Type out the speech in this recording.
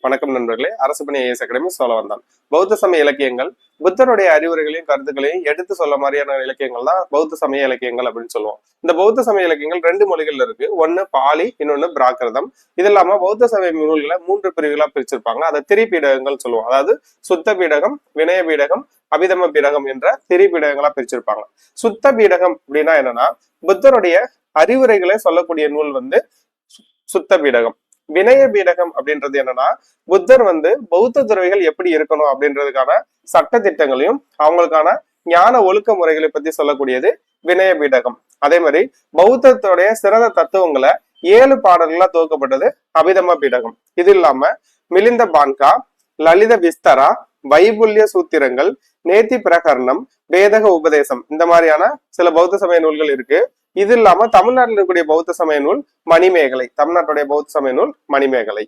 வணக்கம் நண்பர்களே. அரசு பணி ஐஎஸ் அகாடமி சொல்ல வந்தான் பௌத்த சமய இலக்கியங்கள் புத்தருடைய அறிவுரைகளையும் கருத்துக்களையும் எடுத்து சொல்ல மாதிரியான இலக்கியங்கள் தான் பௌத்த சமய இலக்கியங்கள் அப்படின்னு சொல்லுவோம். இந்த பௌத்த சமய இலக்கியங்கள் ரெண்டு மொழிகள்ல இருக்கு. ஒன்னு பாலி இன்னொன்னு பிராகிருதம். இது இல்லாம பௌத்த சமய நூல்களை மூன்று பிரிவுகளா பிரிச்சிருப்பாங்க. அதை திரிபீடகங்கள் சொல்லுவோம். அதாவது சுத்த பீடகம் வினய பீடகம் அபிதம பீடகம் என்ற திரிபீடகங்களா பிரிச்சிருப்பாங்க. சுத்த பீடகம் அப்படின்னா என்னன்னா புத்தருடைய அறிவுரைகளை சொல்லக்கூடிய நூல் வந்து சு- சுத்த பீடகம். வினய பீடகம் அப்படின்றது என்னன்னா புத்தர் வந்து பௌத்த துறவிகள் எப்படி இருக்கணும் அப்படின்றதுக்கான சட்ட திட்டங்களையும் அவங்களுக்கான ஞான ஒழுக்க முறைகளை பத்தி சொல்லக்கூடியது வினய பீடகம். அதே மாதிரி பௌத்தத்துடைய சிறந்த தத்துவங்களை ஏழு பாடல்களா துவக்கப்பட்டது அபிதம பீடகம். இது இல்லாம மிலிந்த பான்கா லலித விஸ்தரா வைபுல்ய சூத்திரங்கள் நேத்தி பிரகரணம் வேதக உபதேசம் இந்த மாதிரியான சில பௌத்த சமய நூல்கள் இருக்கு. இது இல்லாம தமிழ்நாட்டில் இருக்கக்கூடிய பௌத்த சமய நூல் மணிமேகலை. தமிழ்நாட்டுடைய பௌத்த சமய நூல் மணிமேகலை.